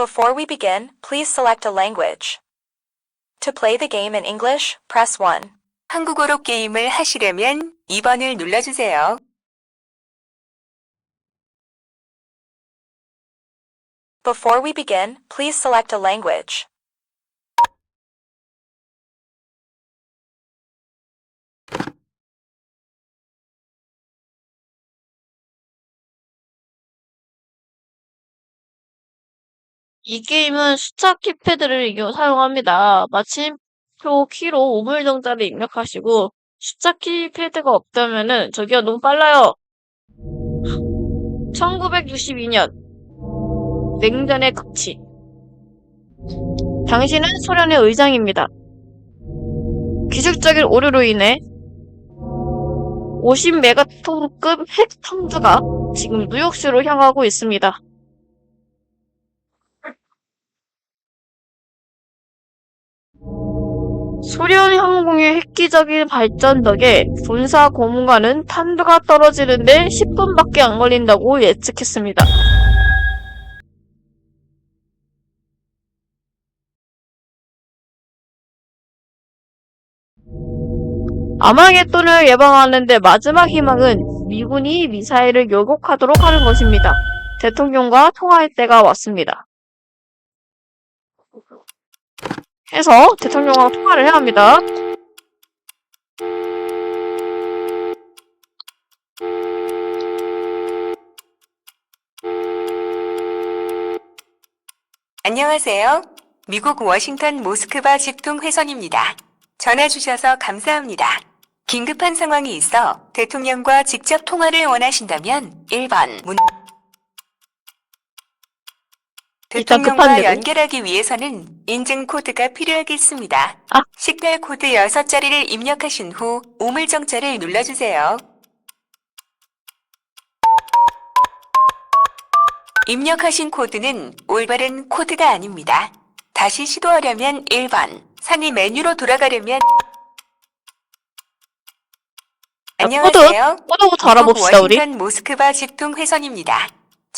Before we begin, please select a language. To play the game in English, press 1. 한국어로 게임을 하시려면 2번을 눌러주세요. Before we begin, please select a language. 이 게임은 숫자 키패드를 이용 사용합니다. 마침표 키로 우물 정자를 입력하시고 숫자 키패드가 없다면은 저기요 너무 빨라요. 1962년 냉전의 극치 당신은 소련의 의장입니다. 기술적인 오류로 인해 50메가톤급 핵 탐주가 지금 뉴욕시로 향하고 있습니다. 소련 항공의 획기적인 발전 덕에 군사 고문관은 탄두가 떨어지는데 10분밖에 안 걸린다고 예측했습니다. 아마겟돈을 예방하는데 마지막 희망은 미군이 미사일을 요격하도록 하는 것입니다. 대통령과 통화할 때가 왔습니다. 해서 대통령과 통화를 해야 합니다. 안녕하세요. 미국 워싱턴 모스크바 직통 회선입니다. 전화 주셔서 감사합니다. 긴급한 상황이 있어 대통령과 직접 통화를 원하신다면 1번 문 일단 대통령과. 연결하기 위해서는 인증 코드가 필요하겠습니다. 아. 식별 코드 6자리를 입력하신 후 우물정자를 눌러주세요. 입력하신 코드는 올바른 코드가 아닙니다. 다시 시도하려면 1번, 상위 메뉴로 돌아가려면 안녕하세요. 코드부터 미국 알아봅시다 우리. 워싱턴 모스크바 직통 회선입니다.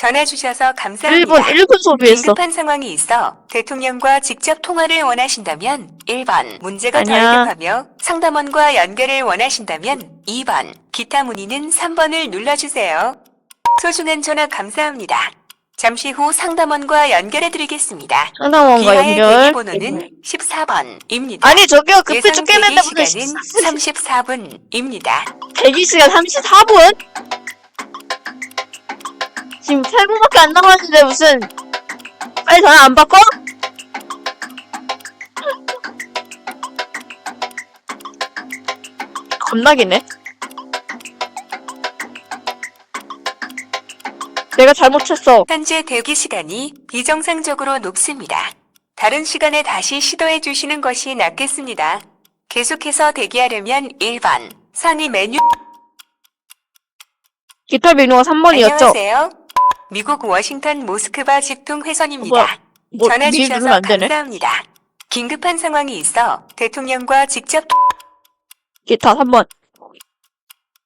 전화 주셔서 1분 감사합니다. 1분 소비했어. 긴급한 상황이 있어 대통령과 직접 통화를 원하신다면 1번 문제가 아니야. 덜 급하며 상담원과 연결을 원하신다면 2번 기타 문의는 3번을 눌러주세요. 소중한 전화 감사합니다. 잠시 후 상담원과 연결해 드리겠습니다. 상담원과 연결. 대기번호는 14번입니다. 아니 저기요 급해 예상 죽겠는데 대기 무슨 시간은 34분입니다. 대기 시간 34분? 지금 8분밖에 안 남았는데 무슨 빨리 전화 안 바꿔? 겁나기네. 내가 잘못했어. 현재 대기 시간이 비정상적으로 높습니다. 다른 시간에 다시 시도해 주시는 것이 낫겠습니다. 계속해서 대기하려면 1번 상위 메뉴 기타 메뉴가 3번이었죠? 안녕하세요. 미국 워싱턴 모스크바 직통 회선입니다. 뭐, 전화 미 누르면 주셔서 안 되네. 감사합니다. 긴급한 상황이 있어 대통령과 직접 기타 3번.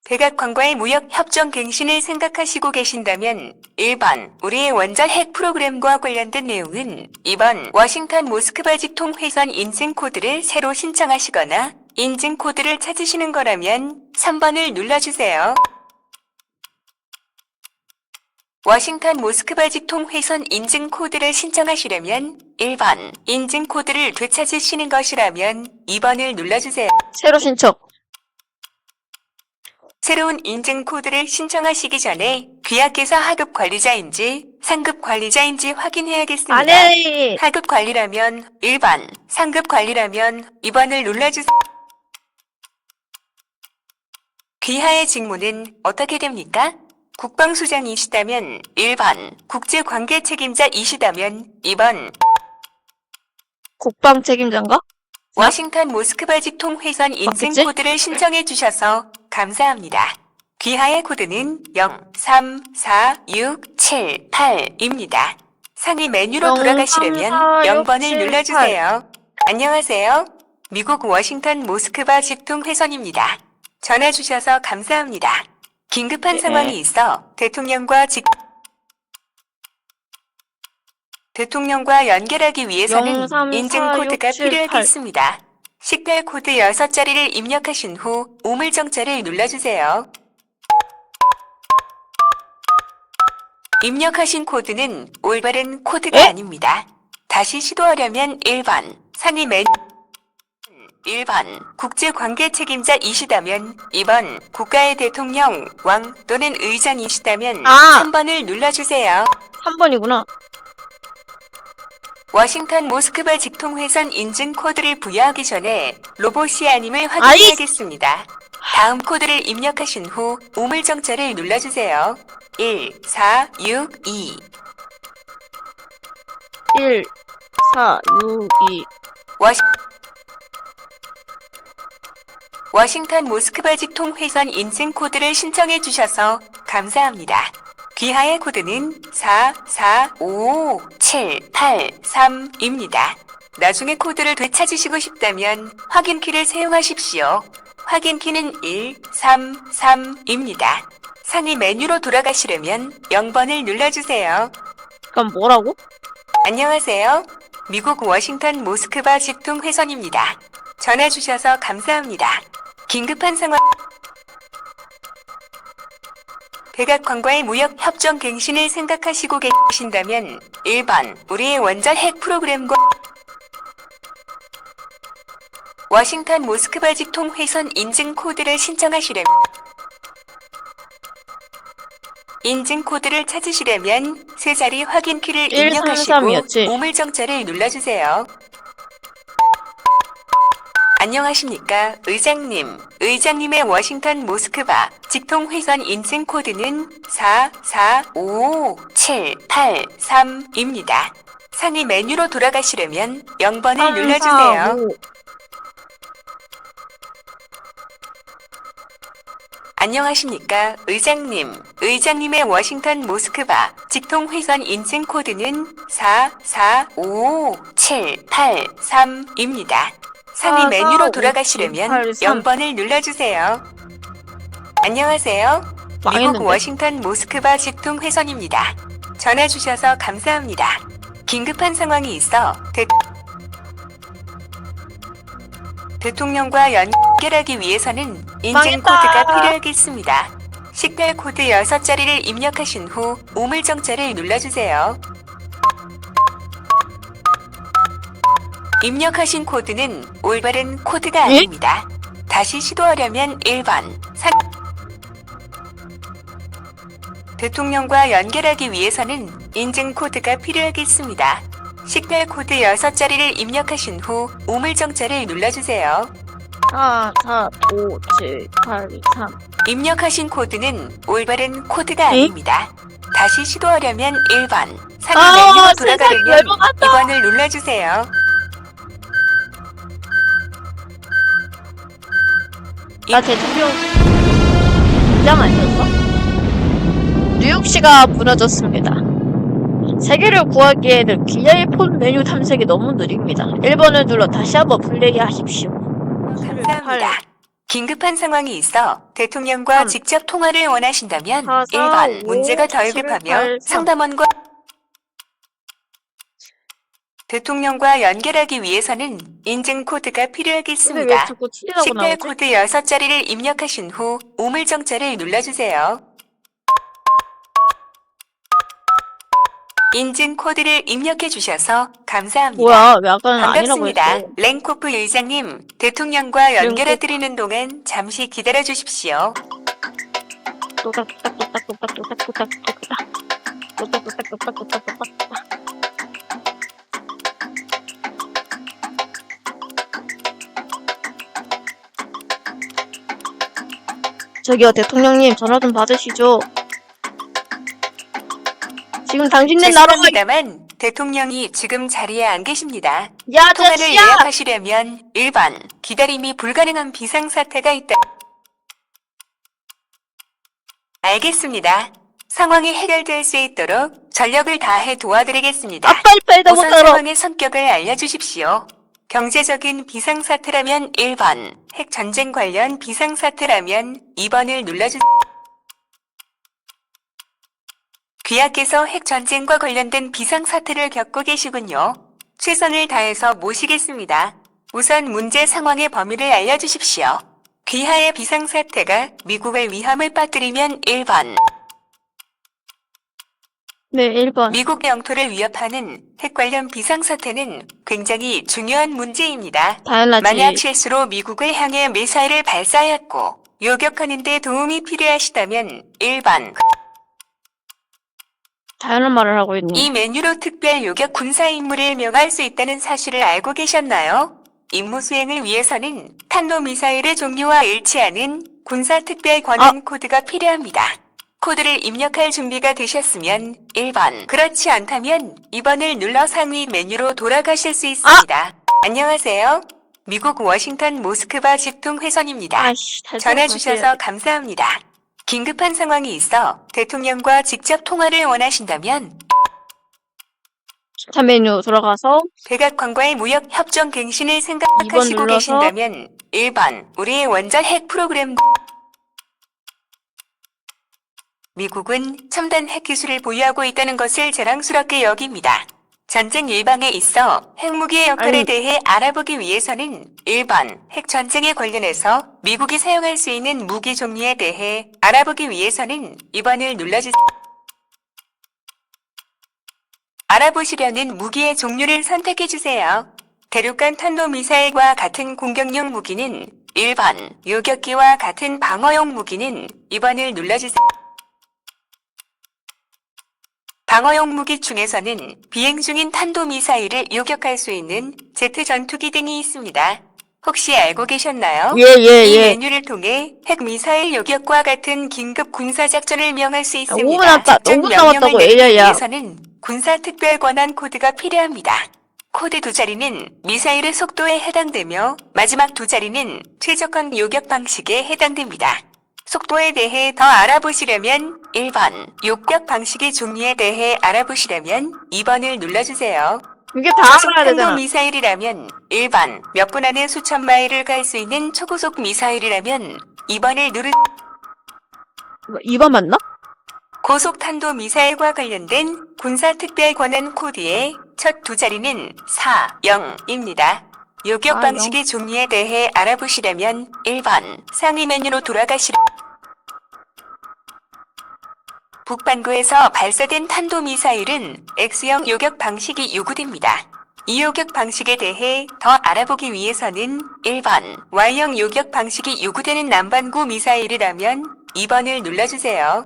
백악관과의 무역 협정 갱신을 생각하시고 계신다면 1번 우리의 원전 핵 프로그램과 관련된 내용은 2번 워싱턴 모스크바 직통 회선 인증 코드를 새로 신청하시거나 인증 코드를 찾으시는 거라면 3번을 눌러주세요. 워싱턴 모스크바 직통 회선 인증 코드를 신청하시려면 1번 인증 코드를 되찾으시는 것이라면 2번을 눌러주세요. 새로 신청. 새로운 인증 코드를 신청하시기 전에 귀하께서 하급 관리자인지 상급 관리자인지 확인해야겠습니다. 아니, 하급 관리라면 1번, 상급 관리라면 2번을 눌러주세요. 귀하의 직무는 어떻게 됩니까? 국방수장이시다면 1번, 국제관계 책임자이시다면 2번, 국방 책임자인가? 워싱턴 모스크바 직통 회선 인증 그치? 코드를 신청해 주셔서 감사합니다. 귀하의 코드는 0, 3, 4, 6, 7, 8입니다. 상위 메뉴로 0, 돌아가시려면 3, 4, 6, 0번을 7, 눌러주세요. 안녕하세요. 미국 워싱턴 모스크바 직통 회선입니다. 전화 주셔서 감사합니다. 긴급한 네. 상황이 있어 대통령과 직 대통령과 연결하기 위해서는 0, 3, 4, 인증 코드가 6, 7, 8. 필요하겠습니다. 식별 코드 6자리를 입력하신 후 우물정자를 눌러주세요. 입력하신 코드는 올바른 코드가 에? 아닙니다. 다시 시도하려면 1번 상위 메뉴 1번 국제관계 책임자 이시다면 2번 국가의 대통령, 왕 또는 의장이시다면 아! 3번을 눌러주세요. 한 번이구나. 워싱턴 모스크바 직통회선 인증 코드를 부여하기 전에 로봇이 아님을 아이! 확인해야겠습니다. 다음 코드를 입력하신 후 우물정자를 눌러주세요. 1, 4, 6, 2 1, 4, 6, 2. 워싱... 워싱턴 모스크바 직통 회선 인증 코드를 신청해 주셔서 감사합니다. 귀하의 코드는 4, 4, 5, 7, 8, 3입니다. 나중에 코드를 되찾으시고 싶다면 확인키를 사용하십시오. 확인키는 1, 3, 3입니다. 상위 메뉴로 돌아가시려면 0번을 눌러주세요. 그럼 뭐라고? 안녕하세요. 미국 워싱턴 모스크바 직통 회선입니다. 전화 주셔서 감사합니다. 긴급한 상황. 백악관과의 무역 협정 갱신을 생각하시고 계신다면 1번 우리의 원전 핵 프로그램과 워싱턴 모스크바 직통 회선 인증 코드를 신청하시려면 인증 코드를 찾으시려면 세 자리 확인키를 1, 3, 입력하시고 3이었지. 우물정자를 눌러주세요. 안녕하십니까 의장님. 의장님의 워싱턴 모스크바 직통 회선 인증 코드는 4, 4, 5, 7, 8, 3입니다. 상위 메뉴로 돌아가시려면 0번을 3, 눌러주세요. 4, 5. 안녕하십니까 의장님. 의장님의 워싱턴 모스크바 직통 회선 인증 코드는 4, 4, 5, 7, 8, 3입니다. 상위 4, 4, 메뉴로 5, 돌아가시려면 7, 8, 3. 0번을 눌러주세요. 안녕하세요. 미국? 워싱턴 모스크바 직통 회선입니다. 전화 주셔서 감사합니다. 긴급한 상황이 있어 대... 대통령과 연결하기 위해서는 인증. 코드가 필요하겠습니다. 식별 코드 6자리를 입력하신 후 우물정자를 눌러주세요. 입력하신 코드는 올바른 코드가 예? 아닙니다. 다시 시도하려면 1번 사... 대통령과 연결하기 위해서는 인증 코드가 필요하겠습니다. 식별 코드 6자리를 입력하신 후 우물정자를 눌러주세요. 4, 4, 5, 7, 8, 3. 입력하신 코드는 올바른 코드가 에? 아닙니다. 다시 시도하려면 1번, 상위 아, 메뉴로 세상에 돌아가려면 열받았다. 2번을 눌러주세요. 나 대통령 부장 아니었어? 뉴욕시가 무너졌습니다. 세계를 구하기에는 귀하의 폰 메뉴 탐색이 너무 느립니다. 1번을 눌러 다시 한번 플레이하십시오. 감사합니다. 긴급한 상황이 있어 대통령과 삼. 직접 통화를 원하신다면 사, 사, 1번 오, 문제가 덜 삼. 상담원과 대통령과 연결하기 위해서는 인증 코드가 필요하겠습니다. 자꾸 7이라고 식별? 코드 6자리를 입력하신 후 우물정자를 눌러주세요. 인증 코드를 입력해 주셔서 감사합니다. 뭐야, 아니라고 반갑습니다. 랭코프 의장님, 대통령과 연결해 드리는 동안 잠시 기다려 주십시오. 또딱또딱또딱또딱또딱또딱또딱. 또딱또딱또딱또딱또딱. 저기요, 대통령님, 전화 좀 받으시죠. 지금 당신네 나라가, 죄송합니다만 대통령이 지금 자리에 안 계십니다. 야, 통화를 자식아! 예약하시려면 1번 기다림이 불가능한 비상사태가 있다. 알겠습니다. 상황이 해결될 수 있도록 전력을 다해 도와드리겠습니다. 아, 빨리빨리 못 우선. 상황의 성격을 알려주십시오. 경제적인 비상사태라면 1번, 핵 전쟁 관련 비상사태라면 2번을 눌러주. 귀하께서 핵 전쟁과 관련된 비상사태를 겪고 계시군요. 최선을 다해서 모시겠습니다. 우선 문제 상황의 범위를 알려주십시오. 귀하의 비상사태가 미국을 위험을 빠뜨리면 1번, 네, 1번. 미국 영토를 위협하는 핵 관련 비상사태는 굉장히 중요한 문제입니다. 당연하지. 만약 실수로 미국을 향해 미사일을 발사하였고 요격하는 데 도움이 필요하시다면 1번 당연한 말을 하고 있네. 이 메뉴로 특별 요격 군사 임무를 명할 수 있다는 사실을 알고 계셨나요? 임무 수행을 위해서는 탄도 미사일의 종류와 일치하는 군사 특별 권한 코드가 필요합니다. 코드를 입력할 준비가 되셨으면 1번, 그렇지 않다면 2번을 눌러 상위 메뉴로 돌아가실 수 있습니다. 안녕하세요. 미국 워싱턴 모스크바 직통 회선입니다. 아이씨, 잘 전화. 주셔서 감사합니다. 긴급한 상황이 있어 대통령과 직접 통화를 원하신다면 기타 메뉴 들어가서 백악관과의 무역 협정 갱신을 생각하시고 눌러서 계신다면 1번 우리의 원전 핵 프로그램 미국은 첨단 핵 기술을 보유하고 있다는 것을 자랑스럽게 여깁니다. 전쟁 예방에 있어 핵무기의 역할에 아니. 대해 알아보기 위해서는 1번 핵 전쟁에 관련해서 미국이 사용할 수 있는 무기 종류에 대해 알아보기 위해서는 2번을 눌러주세요. 알아보시려는 무기의 종류를 선택해 주세요. 대륙간 탄도미사일과 같은 공격용 무기는 1번, 요격기와 같은 방어용 무기는 2번을 눌러주세요. 방어용 무기 중에서는 비행 중인 탄도미사일을 요격할 수 있는 제트 전투기 등이 있습니다. 혹시 알고 계셨나요? 예, 예, 이 예. 메뉴를 통해 핵 미사일 요격과 같은 긴급 군사 작전을 명할 수 있습니다. 5분 남았다- 작전 5분 명령을 남았다고, 내리기 AI야. 위해서는 군사 특별 권한 코드가 필요합니다. 코드 두 자리는 미사일의 속도에 해당되며 마지막 두 자리는 최적화 요격 방식에 해당됩니다. 속도에 대해 더 알아보시려면 1번, 요격 방식의 종류에 대해 알아보시려면 2번을 눌러주세요. 이게 다 알아야 탄도 되잖아. 미사일이라면 1번, 몇 분 안에 수천 마일을 갈 수 있는 초고속 미사일이라면 2번을 누르 2번 맞나? 고속 탄도 미사일과 관련된 군사 특별 권한 코드의 첫 두 자리는 4, 0입니다. 요격 아, 방식의 종류에 대해 알아보시려면 1번 상위 메뉴로 돌아가시라. 북반구에서 발사된 탄도 미사일은 X형 요격 방식이 요구됩니다. 이 요격 방식에 대해 더 알아보기 위해서는 1번 Y형 요격 방식이 요구되는 남반구 미사일이라면 2번을 눌러주세요.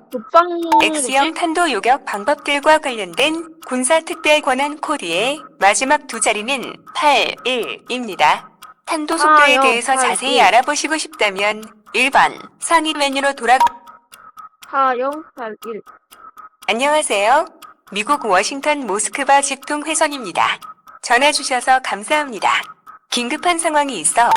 X형 탄도 요격 방법들과 관련된 군사 특별 권한 코드의 마지막 두 자리는 81입니다. 탄도 속도에 아, 대해서 81. 자세히 알아보시고 싶다면 1번 상위 메뉴로 돌아 4081. 안녕하세요. 미국 워싱턴 모스크바 직통 회선입니다. 전화 주셔서 감사합니다. 긴급한 상황이 있어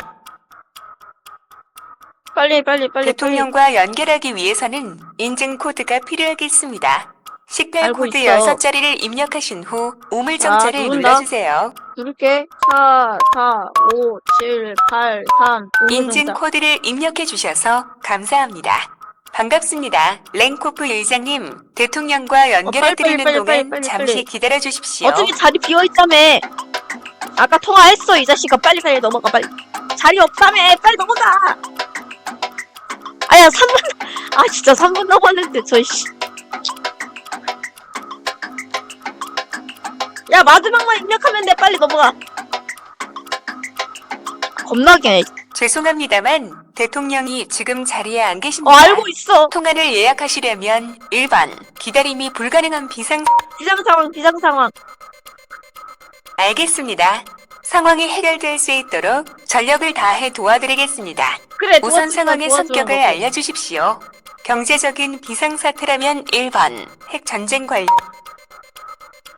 빨리 빨리 빨리 대통령과 연결하기 위해서는 인증 코드가 필요하겠습니다. 식별 알고 코드 있어. 6자리를 입력하신 후 우물정자를 누른다. 눌러주세요. 빨리. 누를게. 4 4 5 7 8 3 5 인증 코드를 입력해 주셔서 감사합니다. 반갑습니다. 랭코프 의장님, 대통령과 연결해 드리는 어, 빨리, 빨리, 동안 빨리, 빨리, 잠시 빨리. 기다려 주십시오. 어차피 자리 비어 있다며. 아까 통화했어 이 자식아 빨리 빨리 넘어가 빨리. 자리 없다며 빨리 넘어가. 아야 3분 아 진짜 3분 넘었는데 저 씨. 야 마지막만 입력하면 돼 빨리 넘어가. 겁나게. 죄송합니다만 대통령이 지금 자리에 안어 계십니다. 알고 있어. 통화를 예약하시려면 1번 기다림이 불가능한 비상 비상 상황 비상 상황. 알겠습니다. 상황이 해결될 수 있도록 전력을 다해 도와드리겠습니다. 그래 우선 도와주면 상황의 성격을 너. 알려주십시오. 경제적인 비상사태라면 1번 핵전쟁 관련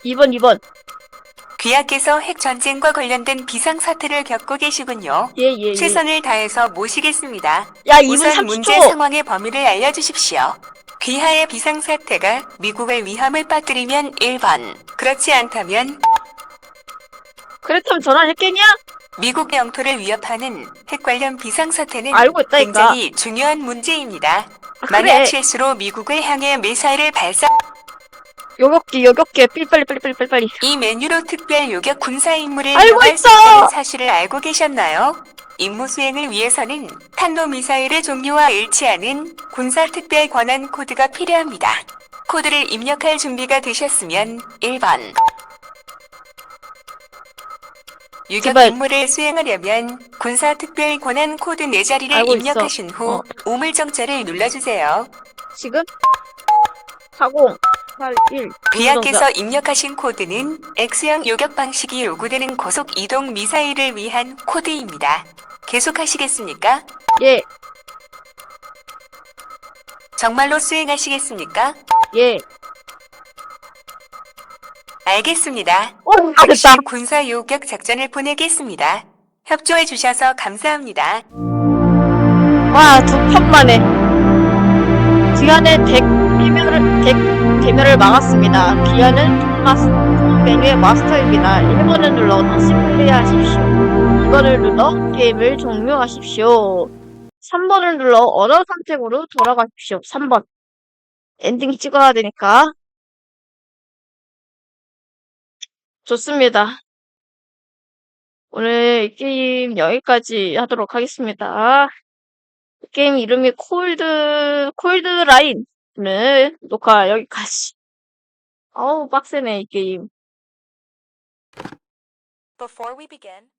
2번 2번. 귀하께서 핵전쟁과 관련된 비상사태를 겪고 계시군요. 예 예 예. 최선을 다해서 모시겠습니다. 야 2분 우선 문제 30초. 상황의 범위를 알려주십시오. 귀하의 비상사태가 미국의 위험을 빠뜨리면 1번, 그렇지 않다면 그렇다면 전화를 했겠냐? 미국 영토를 위협하는 핵 관련 비상사태는 알고 있다니까. 굉장히 중요한 문제입니다. 아, 만약 그래. 실수로 미국을 향해 미사일을 발사 요격기, 요격기. 빨리, 빨리, 빨리, 빨리, 빨리, 빨리. 이 메뉴로 특별 요격 군사 임무를 알고 이용할 수 있어! 있다는 사실을 알고 계셨나요? 임무 수행을 위해서는 탄도 미사일의 종류와 일치하는 군사 특별 권한 코드가 필요합니다. 코드를 입력할 준비가 되셨으면 1번 유격 제발. 임무를 수행하려면 군사 특별 권한 코드 4자리를 알고 있어. 입력하신 후 어. 우물정자를 눌러주세요. 지금? 40, 81. 비약께서 입력하신 코드는 X형 요격 방식이 요구되는 고속 이동 미사일을 위한 코드입니다. 계속하시겠습니까? 예, 정말로 수행하시겠습니까? 예. 알겠습니다. 오, 아, 즉시 됐다. 군사 요격 작전을 보내겠습니다. 협조해 주셔서 감사합니다. 와, 두 판 만에. 기한의 100 개멸을, 100 개멸을 막았습니다. 기한은 토마스, 메뉴의 마스터입니다. 1번을 눌러 다시 플레이하십시오. 2번을 눌러 게임을 종료하십시오. 3번을 눌러 언어 선택으로 돌아가십시오. 3번. 엔딩 찍어야 되니까. 좋습니다. 오늘 이 게임 여기까지 하도록 하겠습니다. 게임 이름이 콜드, 콜드 라인. 네, 녹화 여기까지. 어우, 빡세네, 이 게임. Before we begin,